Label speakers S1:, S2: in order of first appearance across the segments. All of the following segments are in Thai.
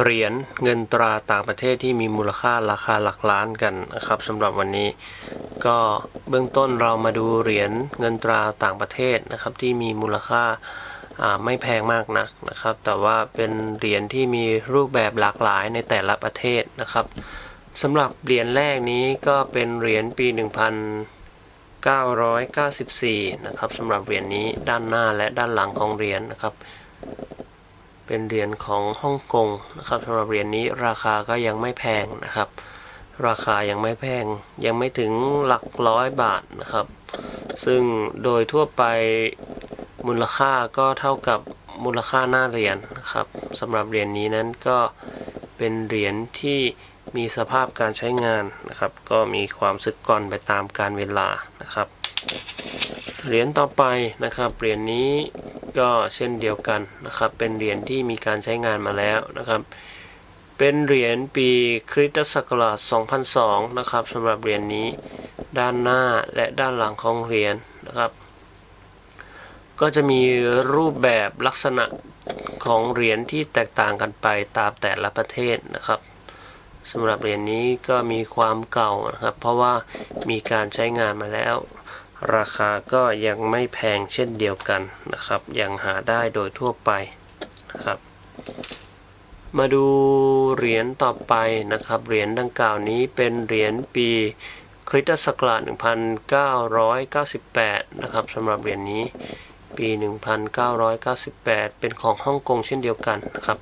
S1: เหรียญเงินตราต่างประเทศที่มีมูลค่าราคาหลักล้านกันนะครับสำหรับวันนี้ ก็เบื้องต้นเรามาดูเหรียญเงินตราต่างประเทศนะครับที่มีมูลค่าไม่แพงมากนักนะครับ แต่ว่าเป็นเหรียญที่มีรูปแบบหลากหลายในแต่ละประเทศนะครับสำหรับเหรียญแรกนี้ก็เป็นเหรียญปี 1994 นะครับสำหรับเหรียญนี้ด้านหน้าและด้านหลังของเหรียญนะครับ เป็นเหรียญของฮ่องกงนะครับสำหรับเหรียญนี้ราคาก็ยังไม่แพงนะครับ ราคายังไม่แพงยังไม่ถึงหลักร้อยบาทนะครับ ซึ่งโดยทั่วไปมูลค่าก็เท่ากับมูลค่าหน้าเหรียญนะครับสำหรับเหรียญนี้นั้นก็เป็นเหรียญที่มีสภาพการใช้งานนะครับ ก็มีความสึกกร่อนไปตามการเวลานะครับเหรียญต่อไปนะครับเหรียญนี้ ก็เช่นเดียวกันนะครับ เป็นเหรียญที่มีการใช้งานมาแล้วนะครับ เป็นเหรียญปีคริสตศักราช 2002 นะครับสำหรับเหรียญนี้ด้านหน้าและด้านหลังของเหรียญนะครับ ก็จะมีรูปแบบลักษณะของเหรียญที่แตกต่างกันไปตามแต่ละประเทศนะครับสำหรับเหรียญนี้ก็มีความเก่านะครับ เพราะว่ามีการใช้งานมาแล้ว ราคาก็ยังไม่แพงเช่นเดียวกันนะครับ ยังหาได้โดยทั่วไปนะครับ มาดูเหรียญต่อไปนะครับ เหรียญดังกล่าวนี้เป็นเหรียญปีคริสตศักราช1998 นะครับสำหรับเหรียญนี้ปี 1998 เป็นของฮ่องกงเช่นเดียวกันนะครับ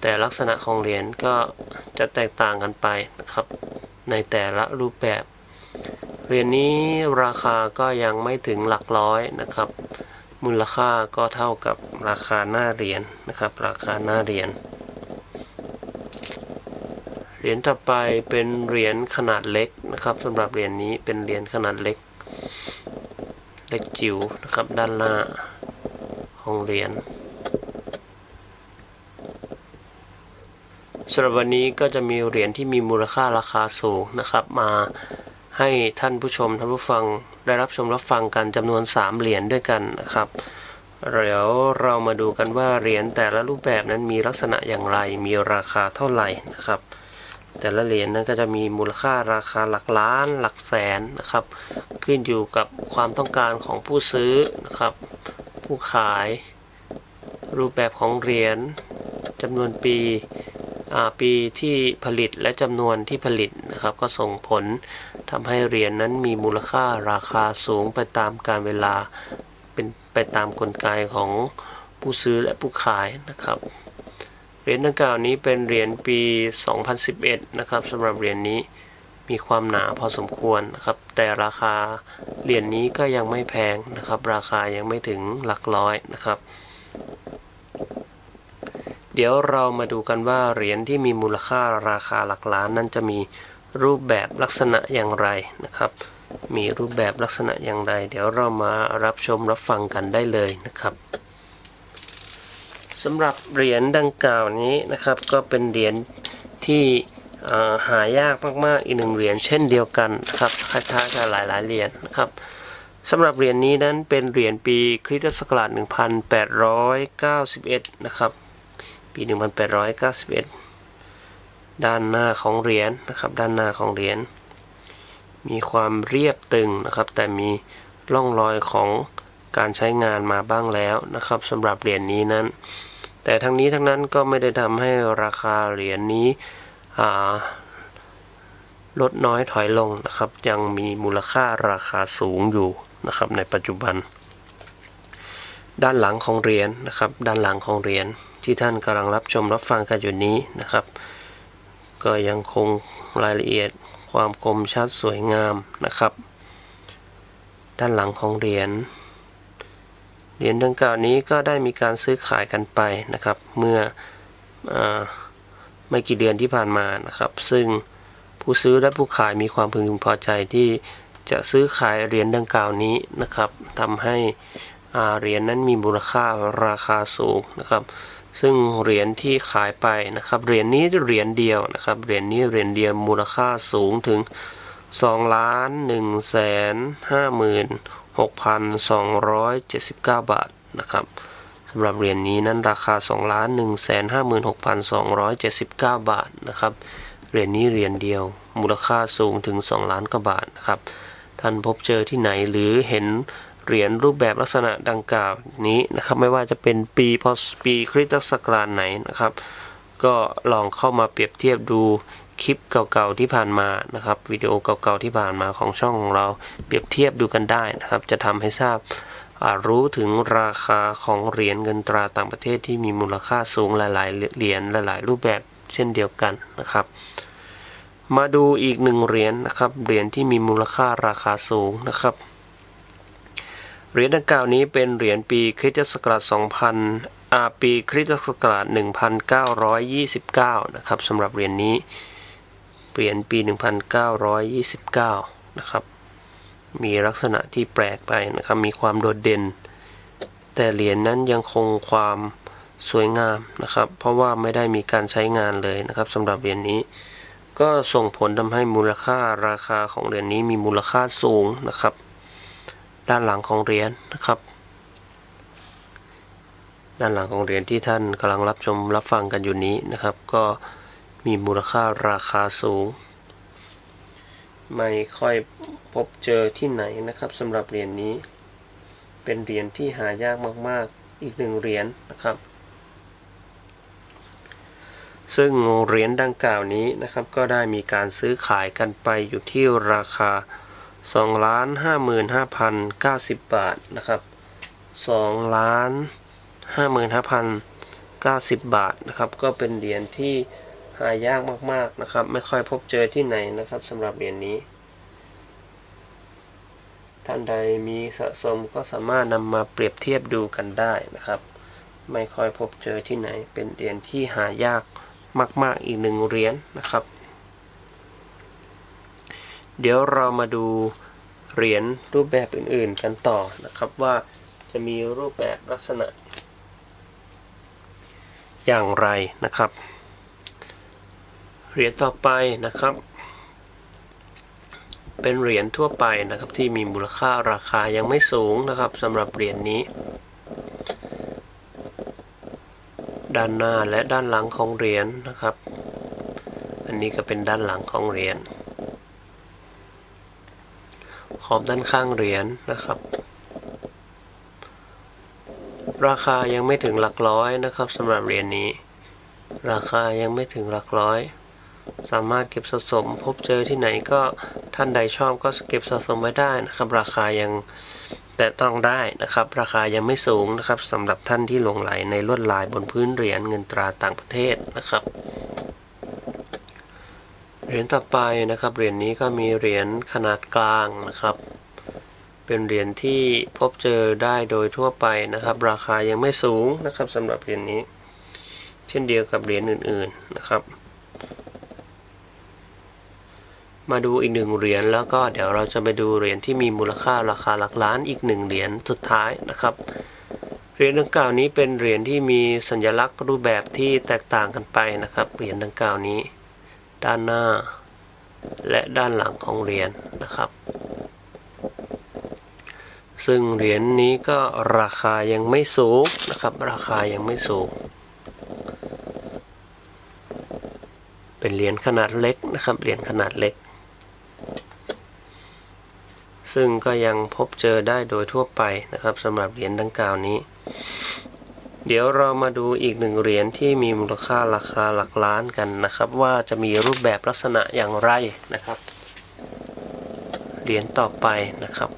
S1: แต่ลักษณะของเหรียญก็จะแตกต่างกันไปนะครับ ในแต่ละรูปแบบ เหรียญนี้ราคาก็ยังไม่ถึงหลักร้อยนะครับ มูลค่าก็เท่ากับราคาหน้าเหรียญนะครับ ราคาหน้าเหรียญเหรียญต่อไปเป็นเหรียญขนาดเล็กนะครับสำหรับเหรียญนี้เป็นเหรียญขนาดเล็ก เล็กจิ๋วนะครับด้านหน้าของเหรียญสำหรับวันนี้ก็จะมีเหรียญที่มีมูลค่าราคาสูงนะครับ มา ให้ท่านผู้ชมท่านผู้ฟังได้รับชมรับฟังกันจำนวน 3 เหรียญด้วยกันนะครับเดี๋ยวเรามาดูกันว่าเหรียญแต่ละรูปแบบนั้นมีลักษณะอย่างไร มีราคาเท่าไหร่นะครับ แต่ละเหรียญนั้นก็จะมีมูลค่าราคาหลักล้านหลักแสนนะครับ ขึ้นอยู่กับความต้องการของผู้ซื้อนะครับ ผู้ขาย รูปแบบของเหรียญจำนวนปีปีที่ผลิตและจำนวนที่ผลิตนะครับ ก็ส่งผล ทำให้เหรียญนั้นมีมูลค่าราคาสูงไปตามการเวลาเป็นไปตามกลไกของผู้ซื้อและผู้ขายนะครับเหรียญดังกล่าวนี้เป็นเหรียญปี 2011 นะครับสำหรับเหรียญนี้มีความหนาพอสมควรนะครับ แต่ราคาเหรียญนี้ก็ยังไม่แพงนะครับ ราคายังไม่ถึงหลักร้อยนะครับ เดี๋ยวเรามาดูกันว่าเหรียญที่มีมูลค่าราคาหลักล้านนั้นจะมี รูปแบบลักษณะอย่างไรนะครับ มีรูปแบบลักษณะอย่างไร เดี๋ยวเรามารับชมรับฟังกันได้เลยนะครับสำหรับเหรียญดังกล่าวนี้นะครับ ก็เป็นเหรียญที่หายากมากๆอีกหนึ่งเหรียญเช่นเดียวกันนะครับคล้ายๆกับหลายๆเหรียญนะครับสำหรับเหรียญนี้นั้นเป็นเหรียญปีคริสตศักราช1891 นะครับ ปี 1891 ด้านหน้าของเหรียญนะครับ ด้านหน้าของเหรียญมีความเรียบตึงนะครับ แต่มีร่องรอยของการใช้งานมาบ้างแล้วนะครับสำหรับเหรียญนี้นั้น แต่ทั้งนี้ทั้งนั้นก็ไม่ได้ทำให้ราคาเหรียญนี้ลดน้อยถอยลงนะครับ ยังมีมูลค่าราคาสูงอยู่นะครับ ในปัจจุบัน ด้านหลังของเหรียญนะครับ ด้านหลังของเหรียญที่ท่านกำลังรับชมรับฟังกันอยู่นี้นะครับ ก็ยังคงรายละเอียดความคมชัดสวยงามนะครับ ด้านหลังของเหรียญเหรียญดังกล่าวนี้ก็ได้มีการซื้อขายกันไปนะครับ เมื่ออไม่กี่เดือนที่ผ่านมานะครับ ซึ่งผู้ซื้อและผู้ขายมีความพึงพอใจที่จะซื้อขายเหรียญดังกล่าวนี้นะครับทำให้เหรียญนั้นมีมูลค่าราคาสูงนะครับ ซึ่งเหรียญที่ขายไปนะครับเหรียญนี้เหรียญเดียวนะครับเหรียญนี้เหรียญเดียวมูลค่าสูงถึง2ล้าน1แสน5หมื่น6,279 บาทนะครับสำหรับเหรียญนี้นั้นราคา2ล้าน1แสน56,279 บาทนะครับเหรียญนี้เหรียญเดียว มูลค่าสูงถึง 2 ล้านกว่าบาทนะครับท่านพบเจอที่ไหนหรือเห็น เหรียญรูปแบบลักษณะดังกล่าวนี้นะครับ ไม่ว่าจะเป็นปีพศปีคริสตศักราชไหนนะครับ ก็ลองเข้ามาเปรียบเทียบดูคลิปเก่าๆที่ผ่านมานะครับวิดีโอเก่าๆที่ผ่านมาของช่องของเราเปรียบเทียบดูกันได้นะครับ จะทำให้ทราบรู้ถึงราคาของเหรียญเงินตราต่างประเทศที่มีมูลค่าสูงหลายๆเหรียญหลายๆ รูปแบบเช่นเดียวกันนะครับ มาดูอีกหนึ่งเหรียญนะครับเหรียญที่มีมูลค่าราคาสูงนะครับ เหรียญดังกล่าวนี้เป็นเหรียญปีคริสตศักราช 2000 อาปีคริสตศักราช 1929 นะครับสำหรับเหรียญนี้ เหรียญปี 1929 นะครับ มีลักษณะที่แปลกไปนะครับ มีความโดดเด่น แต่เหรียญนั้นยังคงความสวยงามนะครับ เพราะว่าไม่ได้มีการใช้งานเลยนะครับสำหรับเหรียญนี้ ก็ส่งผลทำให้มูลค่าราคาของเหรียญนี้มีมูลค่าสูงนะครับ ด้านหลังของเหรียญนะครับ ด้านหลังของเหรียญที่ท่านกำลังรับชมรับฟังกันอยู่นี้นะครับ ก็มีมูลค่าราคาสูง ไม่ค่อยพบเจอที่ไหนนะครับสำหรับเหรียญนี้ เป็นเหรียญที่หายากมาก ๆ อีกหนึ่งเหรียญนะครับ ซึ่งเหรียญดังกล่าวนี้นะครับก็ได้มีการซื้อขายกันไปอยู่ที่ราคา 2ล้าน55,090บาทนะครับ2ล้าน55,090บาทนะครับ ก็เป็นเหรียญที่หายากมากๆนะครับ ไม่ค่อยพบเจอที่ไหนนะครับสำหรับเหรียญนี้ ท่านใดมีสะสมก็สามารถนำมาเปรียบเทียบดูกันได้นะครับ ไม่ค่อยพบเจอที่ไหน เป็นเหรียญที่หายากมาก ๆอีกหนึ่งเหรียญนะครับ เดี๋ยวเรามาดูเหรียญรูปแบบอื่นๆกันต่อนะครับว่าจะมีรูปแบบลักษณะ อย่างไรนะครับ เหรียญต่อไปนะครับ เป็นเหรียญทั่วไปนะครับที่มีมูลค่าราคายังไม่สูงนะครับสำหรับเหรียญนี้ ด้านหน้าและด้านหลังของเหรียญนะครับ อันนี้ก็เป็นด้านหลังของเหรียญ ข อบด้านข้างเหรียญนะครับ ราคายังไม่ถึงหลักร้อยนะครับสำหรับเหรียญนี้ ราคายังไม่ถึงหลักร้อย สามารถเก็บสะสม พบเจอที่ไหนก็ท่านใดชอบก็เก็บสะสมไว้ได้นะครับ ราคายังแต่ต้องได้นะครับ ราคายังไม่สูงนะครับสำหรับท่านที่หลงไหลในลวดลายบนพื้นเหรียญเงินตราต่างประเทศนะครับ เหรียญต่อไปนะครับเหรียญนี้ก็มีเหรียญขนาดกลางนะครับ เป็นเหรียญที่พบเจอได้โดยทั่วไปนะครับ ราคายังไม่สูงนะครับสำหรับเหรียญนี้ เช่นเดียวกับเหรียญอื่นๆนะครับ มาดูอีกหนึ่งเหรียญแล้วก็เดี๋ยวเราจะไปดูเหรียญที่มีมูลค่าราคาหลักล้านอีกหนึ่งเหรียญสุดท้ายนะครับเหรียญดังกล่าวนี้เป็นเหรียญที่มีสัญลักษณ์รูปแบบที่แตกต่างกันไปนะครับเหรียญดังกล่าวนี้ ด้านหน้า และด้านหลังของเหรียญนะครับ ซึ่งเหรียญนี้ก็ราคายังไม่สูงนะครับ ราคายังไม่สูง เป็นเหรียญขนาดเล็กนะครับ เหรียญขนาดเล็ก ซึ่งก็ยังพบเจอได้โดยทั่วไปนะครับสำหรับเหรียญดังกล่าวนี้ เดี๋ยวเรามาดูอีกหนึ่งเหรียญที่มีมูลค่าราคาหลักล้านกันนะครับ ว่าจะมีรูปแบบลักษณะอย่างไรนะครับ เหรียญต่อไปนะครับ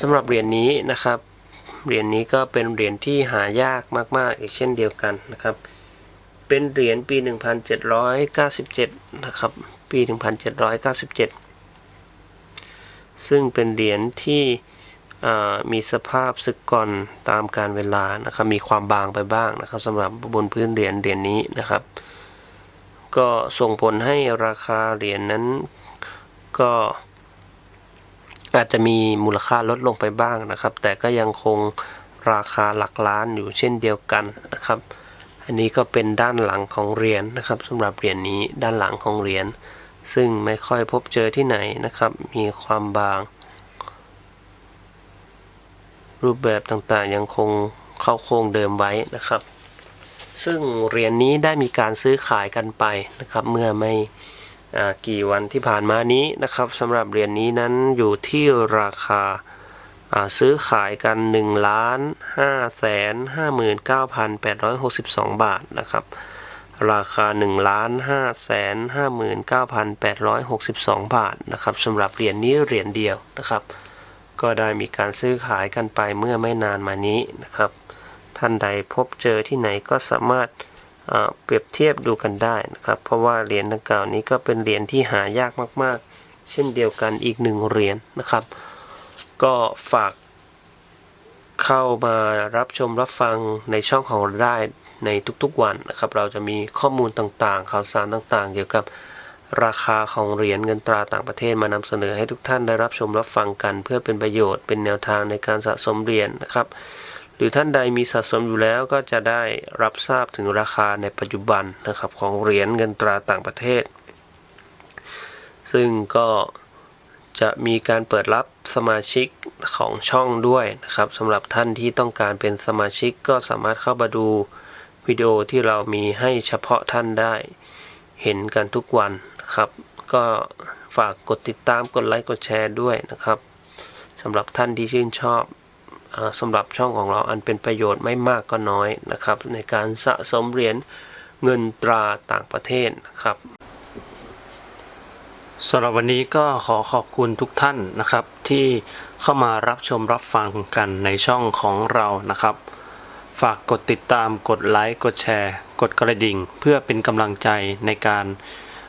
S1: สำหรับเหรียญนี้นะครับเหรียญนี้ก็เป็นเหรียญที่หายากมากๆ อีกเช่นเดียวกันนะครับ เป็นเหรียญปี 1797 นะครับ ปี 1797 ซึ่งเป็นเหรียญที่ มีสภาพสึกก่อนตามการเวลานะครับมีความบางไปบ้างนะครับสำหรับบนพื้นเหรียญเหรียญนี้นะครับ ก็ส่งผลให้ราคาเหรียญนั้นก็อาจจะมีมูลค่าลดลงไปบ้างนะครับ แต่ก็ยังคงราคาหลักล้านอยู่เช่นเดียวกันนะครับ อันนี้ก็เป็นด้านหลังของเหรียญนะครับสำหรับเหรียญนี้ด้านหลังของเหรียญซึ่งไม่ค่อยพบเจอที่ไหนนะครับ มีความบาง รูปแบบต่างๆ ยังคงเข้าโครงเดิมไว้นะครับ ซึ่งเหรียญนี้ได้มีการซื้อขายกันไปนะครับ เมื่อไม่กี่วันที่ผ่านมานี้นะครับสำหรับเหรียญนี้นั้นอยู่ที่ราคาซื้อขายกัน1ล้าน5แสน59,862 บาทนะครับ ราคา1ล้าน5แสน59,862 บาทนะครับสำหรับเหรียญนี้เหรียญเดียวนะครับ ก็ได้มีการซื้อขายกันไปเมื่อไม่นานมานี้นะครับ ท่านใดพบเจอที่ไหนก็สามารถเปรียบเทียบดูกันได้นะครับ เพราะว่าเหรียญดังกล่าวนี้ก็เป็นเหรียญที่หายากมาก ๆ เช่นเดียวกันอีกหนึ่งเหรียญนะครับ ก็ฝากเข้ามารับชมรับฟังในช่องของเราได้ในทุกๆวันนะครับ เราจะมีข้อมูลต่างๆ ข่าวสารต่างๆ เกี่ยวกับ ราคาของเหรียญเงินตราต่างประเทศมานำเสนอให้ทุกท่านได้รับชมรับฟังกัน เพื่อเป็นประโยชน์เป็นแนวทางในการสะสมเหรียญนะครับ หรือท่านใดมีสะสมอยู่แล้วก็จะได้รับทราบถึงราคาในปัจจุบันนะครับของเหรียญเงินตราต่างประเทศ ซึ่งก็จะมีการเปิดรับสมาชิกของช่องด้วยนะครับสำหรับท่านที่ต้องการเป็นสมาชิกก็สามารถเข้ามาดูวิดีโอที่เรามีให้เฉพาะท่านได้ เห็นกันทุกวัน นะครับ ก็ฝากกดติดตามกดไลค์กดแชร์ด้วยนะครับสำหรับท่านที่ชื่นชอบอสำหรับช่องของเราอันเป็นประโยชน์ไม่มากก็น้อยนะครับ ในการสะสมเหรียญเงินตราต่างประเทศนะครับ
S2: สำหรับวันนี้ก็ขอขอบคุณทุกท่านนะครับ ที่เข้ามารับชมรับฟังกันในช่องของเรานะครับ ฝากกดติดตามกดไลค์กดแชร์ กดกระดิ่ง เพื่อเป็นกำลังใจในการ